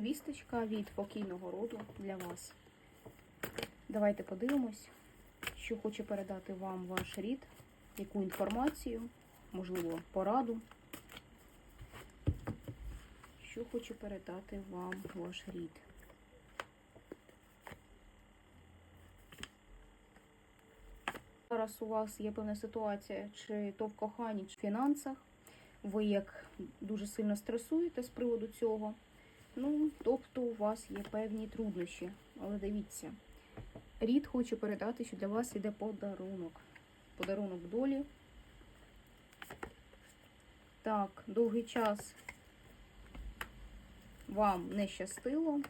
вісточка від покійного роду для вас. Давайте подивимось, що хоче передати вам ваш рід, яку інформацію, можливо, пораду. Що хоче передати вам ваш рід? Зараз у вас є певна ситуація, чи то в коханні, чи в фінансах. Ви як дуже сильно стресуєте з приводу цього. Ну, тобто у вас є певні труднощі. Але дивіться, рід хоче передати, що для вас іде подарунок. Подарунок долі. Так, довгий час вам не щастило.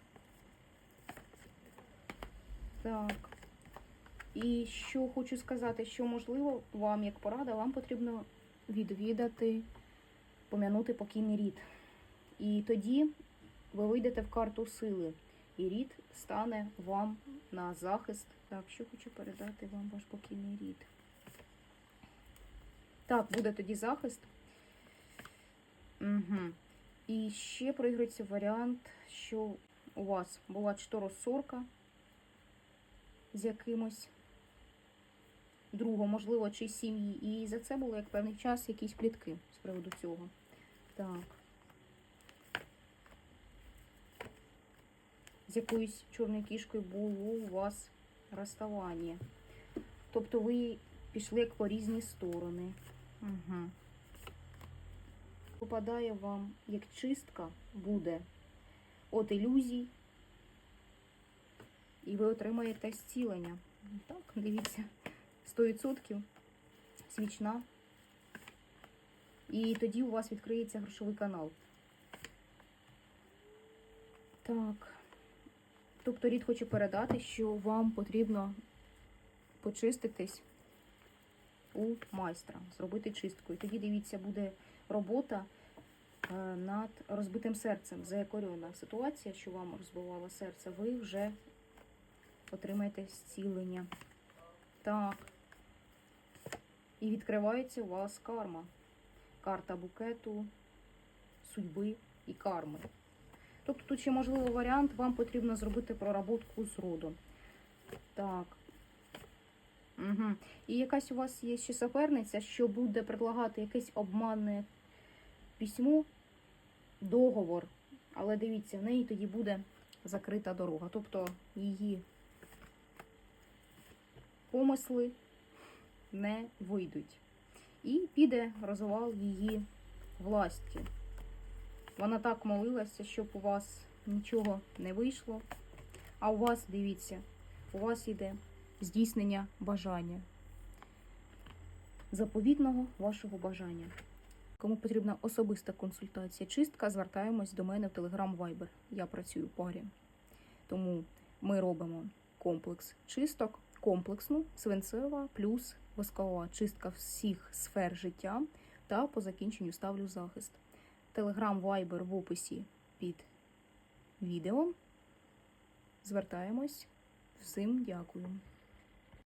Так. І що хочу сказати, що можливо вам, як порада, вам потрібно відвідати, пом'янути покійний рід. І тоді ви вийдете в карту сили, і рід стане вам на захист. Так, що хочу передати вам ваш покійний рід. Так, буде тоді захист. Угу. І ще проігрується варіант, що у вас була то з якимось другом, можливо, чи сім'ї. І за це було як певний час якісь плітки з приводу цього. Так. З якоюсь чорною кішкою було у вас розставання. Тобто ви пішли як по різні сторони. Угу. Попадає вам як чистка буде от ілюзій, і ви отримаєте зцілення. Так, дивіться, 100% свічна. І тоді у вас відкриється грошовий канал. Так. Тобто рід хоче передати, що вам потрібно почиститись у майстра, зробити чистку. І тоді, дивіться, буде робота е, над розбитим серцем. Заякорена ситуація, що вам розбивало серце, ви вже отримаєте зцілення. Так. І відкривається у вас карма. Карта букету, судьби і карми. Тобто тут ще можливий варіант, вам потрібно зробити проработку з родом. Так. Угу. І якась у вас є ще суперниця, що буде предлагати якесь обманне письмо, договор. Але дивіться, в неї тоді буде закрита дорога. Тобто її помисли не вийдуть. І піде розвал її власті. Вона так молилася, щоб у вас нічого не вийшло. А у вас, дивіться, у вас йде здійснення бажання. Заповітного вашого бажання. Кому потрібна особиста консультація, чистка, звертаємось до мене в Telegram Viber. Я працюю в парі. Тому ми робимо комплекс чисток, комплексну, свинцева плюс воскова чистка всіх сфер життя та по закінченню ставлю захист. Телеграм Viber в описі під відео. Звертаємось. Всім дякую.